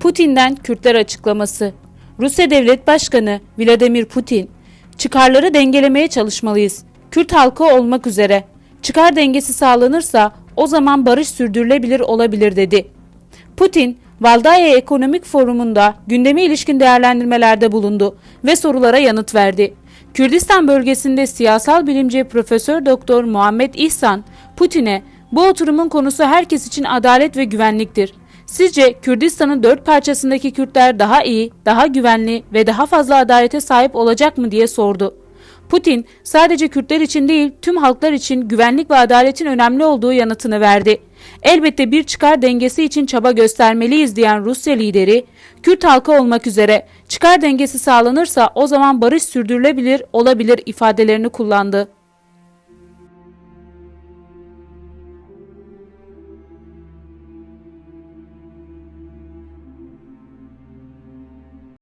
Putin'den Kürtler açıklaması. Rusya Devlet Başkanı Vladimir Putin, çıkarları dengelemeye çalışmalıyız. Kürt halkı olmak üzere. Çıkar dengesi sağlanırsa o zaman barış sürdürülebilir olabilir dedi. Putin, Valdaya Ekonomik Forumu'nda gündeme ilişkin değerlendirmelerde bulundu ve sorulara yanıt verdi. Kürdistan bölgesinde siyasal bilimci Profesör Doktor Muhammed İhsan, Putin'e bu oturumun konusu herkes için adalet ve güvenliktir. Sizce Kürdistan'ın dört parçasındaki Kürtler daha iyi, daha güvenli ve daha fazla adalete sahip olacak mı diye sordu. Putin sadece Kürtler için değil tüm halklar için güvenlik ve adaletin önemli olduğu yanıtını verdi. Elbette bir çıkar dengesi için çaba göstermeliyiz diyen Rusya lideri, Kürt halkı olmak üzere çıkar dengesi sağlanırsa o zaman barış sürdürülebilir olabilir ifadelerini kullandı.